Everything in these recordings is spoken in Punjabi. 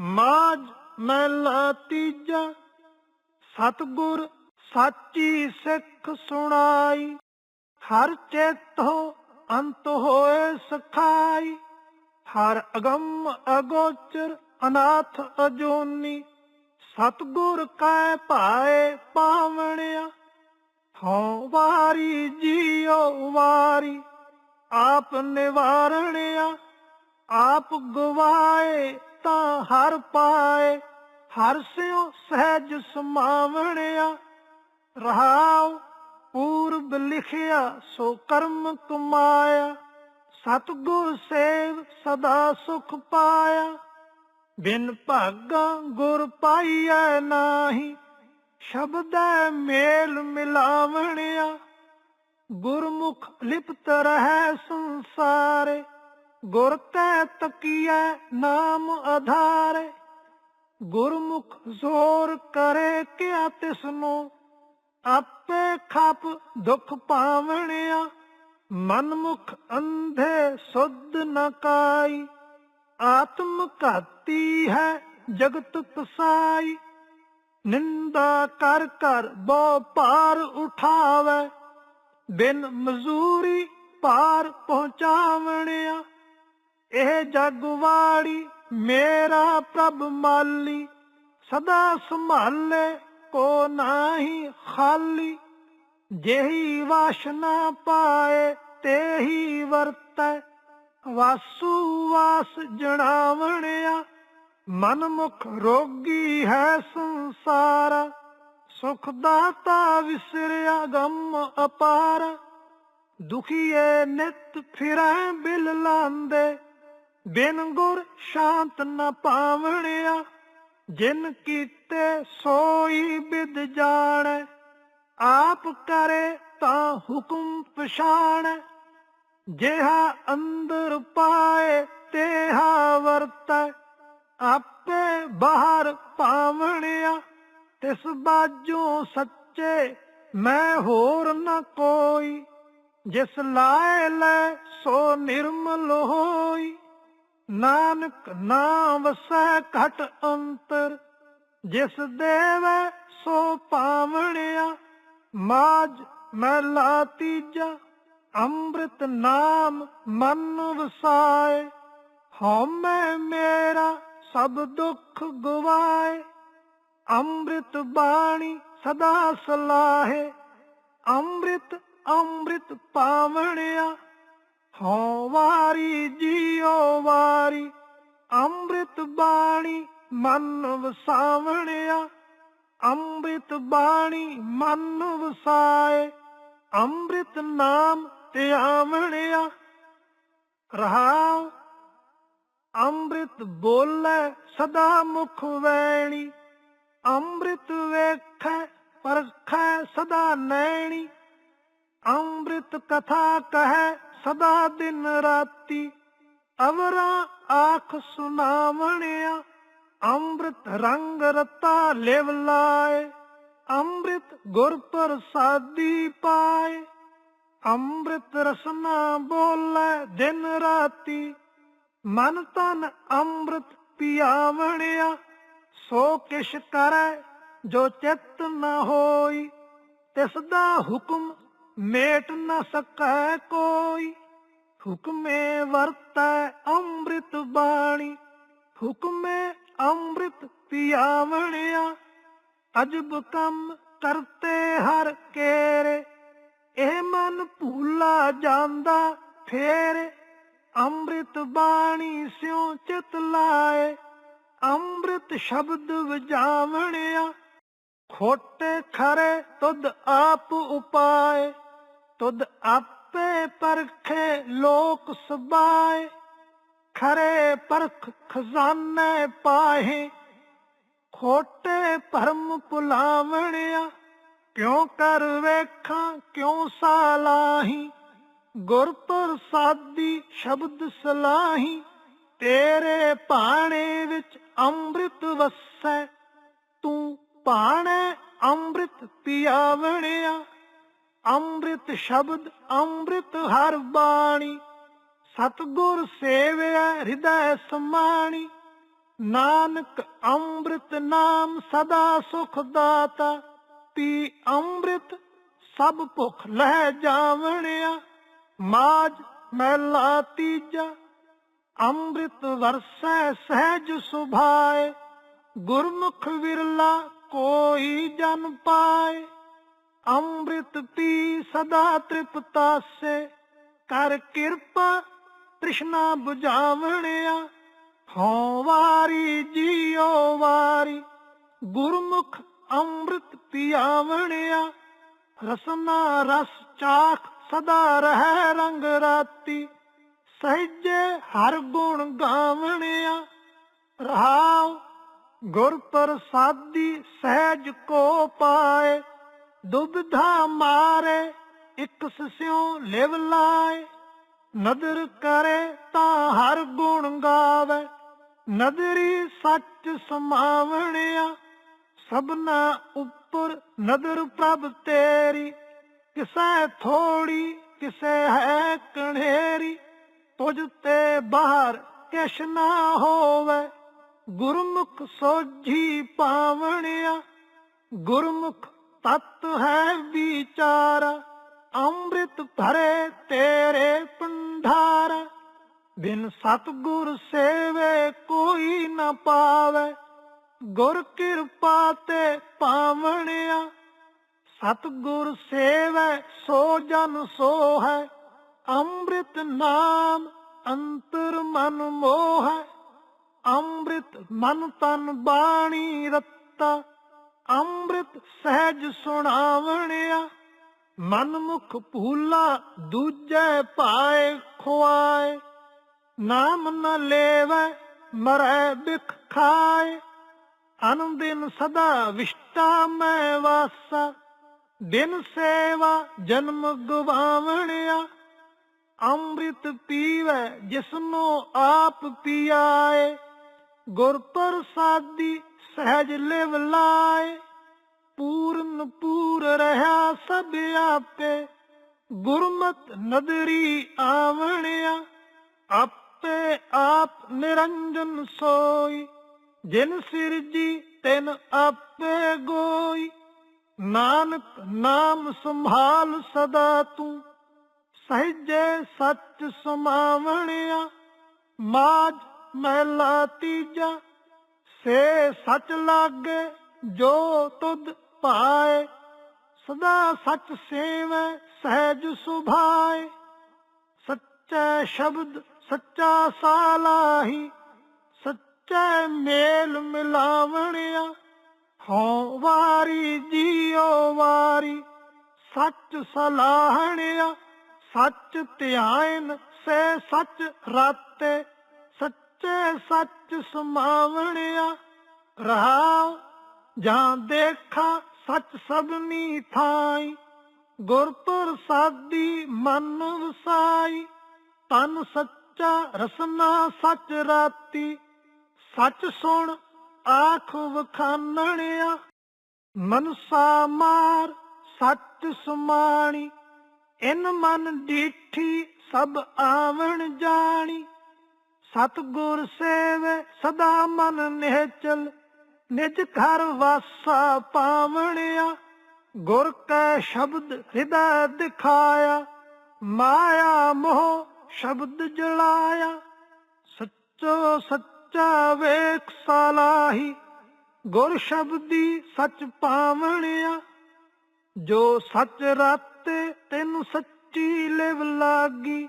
ਮਾਜ ਮਹਿਲਾ ਤੀਜਾ, ਸਤਗੁਰ ਸਾਚੀ ਸਿੱਖ ਸੁਣਾਈ, ਹਰ ਚੇਤੋ ਅੰਤ ਹੋਏ ਸਖਾਈ, ਹਰ ਅਗੰਮ ਅਗੋਚਰ ਅਨਾਥ ਅਜੋਨੀ, ਸਤਗੁਰ ਕੈ ਭਾਏ ਪਾਵਣਿਆ, ਹਉ ਵਾਰੀ ਜੀਉ ਵਾਰੀ, ਆਪ ਨਿਵਾਰਣਿਆ, ਆਪ ਗਵਾਏ ਤਾਂ ਹਰ ਪਾਏ, ਹਰ ਸਿਉ ਸਹਿਜ ਸਮਾਵਣਿਆ। ਰਹਾਉ ਪੂਰਬ ਲਿਖਿਆ, ਸੋ ਕਰਮ ਕਮਾਇਆ ਸਤਗੁਰ ਸੇਵ ਸਦਾ ਸੁਖ ਪਾਇਆ। ਬਿਨ ਭਾਗਾ ਗੁਰ ਪਾਈਐ ਨਾਹੀ, ਸ਼ਬਦੈ ਮੇਲ ਮਿਲਾਵਣਿਆ। ਗੁਰਮੁਖ ਲਿਪਤ ਰਹਿ ਸੰਸਾਰੇ ਗੁਰ ਕੈ ਤਕੀਐ ਨਾਮ ਆਧਾਰੇ, ਗੁਰਮੁਖ ਜ਼ੋਰ ਕਰੇ ਕਿਆ ਤਿਸਨੂੰ। ਆਪੇ ਖਪ ਦੁਖ ਪਾਵਣਿਆ, ਮਨਮੁਖ ਅੰਧੇ ਸੁਧ ਨਕਾਈ ਆਤਮ ਘਾਤੀ ਹੈ ਜਗਤ ਪਸਾਈ, ਨਿੰਦਾ ਕਰ ਕਰ ਬਹੁ ਪਾਰ ਉਠਾਵੇ। ਬਿਨ ਮਜ਼ੂਰੀ ਪਾਰ ਪਹੁੰਚਾਵਣਿਆ ਇਹ ਜਗਵਾੜੀ ਮੇਰਾ ਪ੍ਰਭ ਮਾਲੀ, ਸਦਾ ਸੰਭਾਲੇ ਕੋ ਨਾਹੀ ਖਾਲੀ। ਜਿਹੀ ਵਾਸ਼ਨਾ ਪਾਏ, ਤੇਹੀ ਵਰਤੈ। ਵਾਸੂ ਵਾਸ ਜਣਾਵਣਿਆ, ਮਨਮੁਖ ਰੋਗੀ ਹੈ ਸੰਸਾਰ। ਸੁਖ ਦਾਤਾ ਵਿਸਰਿਆ ਗਮ ਅਪਾਰ। ਦੁਖੀਏ ਨਿਤ ਫਿਰੈ ਬਿਲ ਲਾਂਦੇ। ਬਿਨ ਗੁਰ ਸ਼ਾਂਤ ਨ ਪਾਵਣਿਆ, ਜਿਨ ਕੀਤੇ ਸੋਈ ਬਿਦ ਜਾਣੈ, ਆਪ ਕਰੇ ਤਾਂ ਹੁਕਮ ਪਛਾਣੈ। ਜਿਹਾ ਅੰਦਰ ਪਾਏ, ਤੇਹਾ ਵਰਤੈ, ਆਪੇ ਬਾਹਰ ਪਾਵਣਿਆ। ਤਿਸ ਬਾਝੋਂ ਸੱਚੇ ਮੈਂ ਹੋਰ ਨ ਕੋਈ, ਜਿਸ ਲਾਇ ਲੈ ਸੋ ਨਿਰਮਲ ਹੋਈ। ਨਾਨਕ ਨਾਮ ਵਸੈ ਘਟ ਅੰਤਰ, ਜਿਸ ਦੇਵੈ ਸੋ ਪਾਵਣਿਆ ਮਾਜ ਮਹਿਲਾ ਤੀਜਾ, ਅੰਮ੍ਰਿਤ ਨਾਮ ਮਨ ਵਸਾਏ, ਹਉਮੈ ਮੇਰਾ ਸਭ ਦੁੱਖ ਗਵਾਏ, ਅੰਮ੍ਰਿਤ ਬਾਣੀ ਸਦਾ ਸਲਾਹੇ, ਅੰਮ੍ਰਿਤ ਅੰਮ੍ਰਿਤ ਪਾਵਣਿਆ ਹਉ ਵਾਰੀ ਜੀਉ ਵਾਰੀ, ਅੰਮ੍ਰਿਤ ਬਾਣੀ ਮਨ ਵਸਾਵਣਿਆ। ਅੰਮ੍ਰਿਤ ਬਾਣੀ ਮਨ ਵਸਾਏ, ਅੰਮ੍ਰਿਤ ਨਾਮ ਧਿਆਵਣਿਆ। ਰਹਾਉ, ਅੰਮ੍ਰਿਤ ਬੋਲੇ ਸਦਾ ਮੁਖ ਵੈਣੀ, ਅੰਮ੍ਰਿਤ ਵੇਖੈ ਪਰਖੈ ਸਦਾ ਨੈਣੀ। ਅੰਮ੍ਰਿਤ ਕਥਾ ਕਹੈ ਸਦਾ ਦਿਨ ਰਾਤੀ, ਅਵਰਾ ਆਖ ਸੁਨਾਵਣਿਆ ਅੰਮ੍ਰਿਤ ਰੰਗ ਰਤਾ ਲਿਵ ਲਾਏ, ਅੰਮ੍ਰਿਤ ਗੁਰ ਪ੍ਰਸਾਦੀ ਪਾਏ, ਅੰਮ੍ਰਿਤ ਰਸਨਾ ਬੋਲੇ ਦਿਨ ਰਾਤੀ, ਮਨ ਤਨ ਅੰਮ੍ਰਿਤ ਪਿਆਵਣਿਆ, ਸੋ ਕਿਛ ਕਰੈ ਜੋ ਚਿਤ ਨ ਹੋਈ, ਤਿਸ ਦਾ ਹੁਕਮ ਮੇਟ ਨ ਸਕੈ ਕੋਈ। ਹੁਕਮੇ ਵਰਤੈ ਅੰਮ੍ਰਿਤ ਬਾਣੀ। ਹੁਕਮੇ ਅੰਮ੍ਰਿਤ ਪਿਆਵਣਿਆ। ਅਜਬ ਕੰਮ ਕਰਤੇ ਹਰ ਕੇਰੇ। ਇਹ ਮਨ ਭੂਲਾ ਜਾਂਦਾ ਫੇਰ। ਅੰਮ੍ਰਿਤ ਬਾਣੀ ਸਿਉ ਚਿਤ ਲਾਏ। ਅੰਮ੍ਰਿਤ ਸ਼ਬਦ ਵਜਾਵਣਿਆ। ਖੋਟੇ ਖਰੇ ਤੁਧ ਆਪ ਉਪਾਏ। ਤੁਧ ਆਪੇ ਪਰਖੇ ਲੋਕ ਸਬਾਏ, ਖਰੇ ਪਰਖ ਖਜ਼ਾਨੇ ਪਾਹੇ। ਖੋਟੇ ਭਰਮ ਭੁਲਾਵਣਿਆ, ਕਿਉ ਕਰ ਵੇਖਾਂ, ਕਿਉ ਸਾਲਾਹੀ? ਗੁਰ ਪ੍ਰਸਾਦੀ ਸ਼ਬਦ ਸਲਾਹੀ, ਤੇਰੇ ਭਾਣੇ ਵਿੱਚ ਅੰਮ੍ਰਿਤ ਵਸੈ। ਤੂੰ ਭਾਣੇ ਅੰਮ੍ਰਿਤ ਪਿਆਵਣਿਆ ਅੰਮ੍ਰਿਤ ਸ਼ਬਦ, ਅੰਮ੍ਰਿਤ ਹਰ ਬਾਣੀ। ਸਤਗੁਰ ਸੇਵਿਆ ਹਿਰਦੈ ਸਮਾਣੀ। ਨਾਨਕ ਅੰਮ੍ਰਿਤ ਨਾਮ ਸਦਾ ਸੁਖ ਦਾਤਾ। ਪੀ ਅੰਮ੍ਰਿਤ ਸਭ ਭੁਖ ਲਹਿ ਜਾਵਣਿਆ। ਮਾਜ ਮੈਲਾ ਤੀਜਾ, ਅੰਮ੍ਰਿਤ ਵਰਸੈ ਸਹਿਜ ਸੁਭਾਏ। ਗੁਰਮੁਖ ਵਿਰਲਾ ਕੋਈ ਜਨ ਪਾਏ। ਅੰਮ੍ਰਿਤ ਪੀ ਸਦਾ ਤ੍ਰਿਪਤਾਸੇ ਕਰ ਕਿਰਪਾ ਤ੍ਰਿਸ਼ਨਾ 부ਝਾਵਣਿਆ ਹਉ ਵਾਰੀ ਜੀਉ ਵਾਰੀ। ਗੁਰਮੁਖ ਅੰਮ੍ਰਿਤ ਪਿਆਵਣਿਆ। ਰਸਨਾ ਰਸ ਚਾਖ ਸਦਾ ਰਹਿ ਰੰਗ ਰਾਤੀ। ਸਹਿਜੇ ਹਰ ਗੁਣ ਗਾਵਣਿਆ। ਰਹਾਉ ਗੁਰ ਪ੍ਰਸਾਦੀ ਸਹਿਜ ਕੋ ਪਾਏ। ਦੁਬਧਾ ਮਾਰੇ, ਇੱਕ ਸਿਉ ਲਿਵ ਲਾਏ। ਨਦਰ ਕਰੇ ਤਾਂ ਹਰ ਗੁਣ ਗਾਵੇ। ਨਦਰੀ ਸੱਚ ਸਮਾਵਣਿਆ, ਸਭਨਾ ਉੱਪਰ ਨਦਰ ਪ੍ਰਭ ਤੇਰੀ। ਕਿਸੈ ਥੋੜੀ, ਕਿਸੈ ਹੈ ਕਣੇਰੀ ਤੁਝ ਤੇ ਬਾਹਰ ਕਿਛ ਨਾ ਹੋਵੇ। ਗੁਰਮੁਖ ਸੋਝੀ ਪਾਵਣਿਆ, ਗੁਰਮੁਖ ਤਤ ਹੈ ਵਿਚਾਰ, ਅੰਮ੍ਰਿਤ ਭਰੇ ਤੇਰੇ ਪੰਧਾਰ ਬਿਨ ਸਤਗੁਰ ਸੇਵੇ ਕੋਈ ਨਾ ਪਾਵੇ, ਗੁਰ ਕਿਰਪਾ ਤੇ ਪਾਵਣਿਆ। ਸਤਗੁਰ ਸੇਵੈ ਸੋ ਜਨ ਸੋ ਹੈ ਅੰਮ੍ਰਿਤ ਨਾਮ ਅੰਤਰ ਮਨ ਮੋਹ। ਹੈ ਅੰਮ੍ਰਿਤ ਮਨ ਤਨ ਬਾਣੀ ਰਤਾ ਅੰਮ੍ਰਿਤ ਸਹਿਜ ਸੁਣਾਵਣਿਆ ਮਨ ਮੁਖ ਭੂਲਾ ਦੂਜੇ ਪਾਏ ਖੁਆਏ। ਨਾਮ ਨ ਲੇਵੈ, ਮਰੈ ਬਿਖ ਖਾਏ। ਅਨੰਦਿਨ ਸਦਾ ਵਿਸ਼ਟਾ ਮੈਂ ਵਾਸਾ, ਦਿਨ ਸੇਵਾ ਜਨਮ ਗਵਾਵਣਿਆ। ਅੰਮ੍ਰਿਤ ਪੀਵੈ, ਜਿਸਨੋ ਆਪ ਪੀਆਏ। ਗੁਰ ਪ੍ਰਸਾਦੀ ਸਹਿਜ ਲਿਵ ਲਾਏ ਪੂਰਨ ਪੂਰ ਰਹਾ ਸਭ ਆਪੇ। ਗੁਰਮਤ ਨਦਰੀ ਆਵਣਿਆ, ਆਪੇ ਆਪ ਨਿਰੰਜਨ ਸੋਈ। ਜਿਨ ਸਿਰਜੀ ਤਿਨ ਆਪੇ ਗੋਈ। ਨਾਨਕ ਨਾਮ ਸੰਭਾਲ ਸਦਾ ਤੂੰ। ਸਹਿਜੇ ਸੱਚ ਸਮਾਵਣਿਆ ਮਾਜ ਮਹਿਲਾ ਤੀਜਾ। ਸੇ ਸੱਚ ਲਾਗੇ ਜੋ ਤੁਧ ਭਾਏ, ਸਦਾ ਸੱਚ ਸੇਵੈ ਸਹਿਜ ਸੁਭਾਏ। ਸੱਚਾ ਸ਼ਬਦ, ਸੱਚਾ ਸਾਲਾਹੀ, ਸੱਚਾ ਮੇਲ ਮਿਲਾਵਣਿਆ। ਹਉ ਵਾਰੀ ਜੀਉ ਵਾਰੀ, ਸੱਚ ਸਲਾਹਣਿਆ। ਸੱਚ ਧਿਆਨ ਸੇ ਸੱਚ ਰਾਤੇ ਸੱਚੇ ਸੱਚ ਸਮਾਵਣਿਆ ਰਹਾਉ, ਜਾਂ ਦੇਖਾ ਸੱਚ ਸਭਨੀ ਥਾਈ। ਗੁਰ ਪ੍ਰਸਾਦੀ ਮਨ ਵਸਾਈ, ਤਨ ਸੱਚਾ ਰਸਨਾ ਸੱਚ ਰਾਤੀ। ਸੱਚ ਸੁਣ, ਆਖ ਵਖਾਨਣਿਆ, ਮਨਸਾ ਮਾਰ ਸੱਚ ਸੁਮਾਣੀ। ਇਨ ਮਨ ਡੀਠੀ ਸਭ ਆਵਣ ਜਾਣੀ। ਸਤਗੁਰ ਸੇਵੇ, ਸਦਾ ਮਨ ਨਿਹਚਲ, ਨਿਜ ਘਰ ਵਾਸਾ ਪਾਵਣਿਆ। ਗੁਰ ਕੈ ਸ਼ਬਦ ਹਿਰਦੈ ਦਿਖਾਇਆ, ਮਾਇਆ ਮੋਹ ਸ਼ਬਦ ਜਲਾਇਆ। ਸੱਚੋ ਸੱਚਾ ਵੇਖ ਸਾਲਾਹੀ, ਗੁਰ ਸ਼ਬਦੀ ਸੱਚ ਪਾਵਣਿਆ। ਜੋ ਸੱਚ ਰਾਤੇ, ਤੈਨੂੰ ਸੱਚੀ ਲਿਵ ਲਾਗੀ,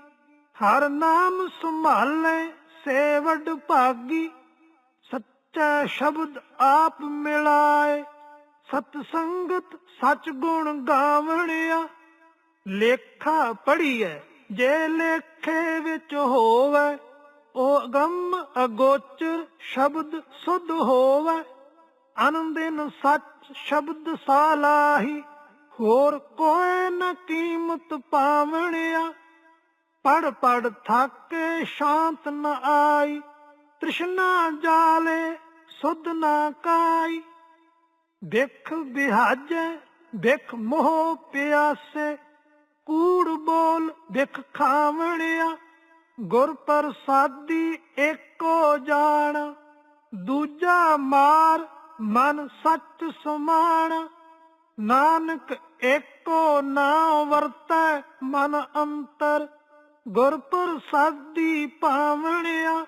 ਹਰ ਨਾਮ ਸੰਭਾਲੇ। ਸੇਵਡ ਭਾਗੀ, ਸੱਚਾ ਸ਼ਬਦ ਆਪ ਮਿਲਾਏ। ਸਤ ਸੰਗਤ ਸੱਚ ਗੁਣ ਗਾਵਣਿਆ, ਲੇਖਾ ਪੜੀਐ ਜੇ ਲੇਖੇ ਵਿੱਚ ਹੋਵੇ, ਉਹ ਗੰਮ ਅਗੋਚਰ ਸ਼ਬਦ ਸੁਧ ਹੋਵੇ। ਆਨੰਦਿਨ ਸੱਚ ਸ਼ਬਦ ਸਾਲਾਹੀ, ਹੋਰ ਕੋਈ ਨਾ ਕੀਮਤ ਪਾਵਣਿਆ। ਪੜ ਪੜ ਥਾਕੇ ਸ਼ਾਂਤ ਨ ਆਈ, ਤ੍ਰਿਸ਼ਨਾ ਜਾਲੇ ਸੁਧ ਨਾ ਕਾਈ। ਦੇਖ ਬਿਹਾਜੈ ਦੇਖ ਮੋਹ ਪਿਆਸੇ, ਕੂੜ ਬੋਲ ਦੇਖ ਖਾਵਣਿਆ, ਗੁਰ ਪ੍ਰਸਾਦੀ ਏਕੋ ਜਾਣ। ਦੂਜਾ ਮਾਰ ਮਨ ਸੱਚ ਸਮਾਣ, ਨਾਨਕ ਏਕੋ ਨਾ ਵਰਤੈ ਮਨ ਅੰਤਰ। ਗੁਰ ਪ੍ਰਸਾਦੀ ਭਾਵਣਿਆ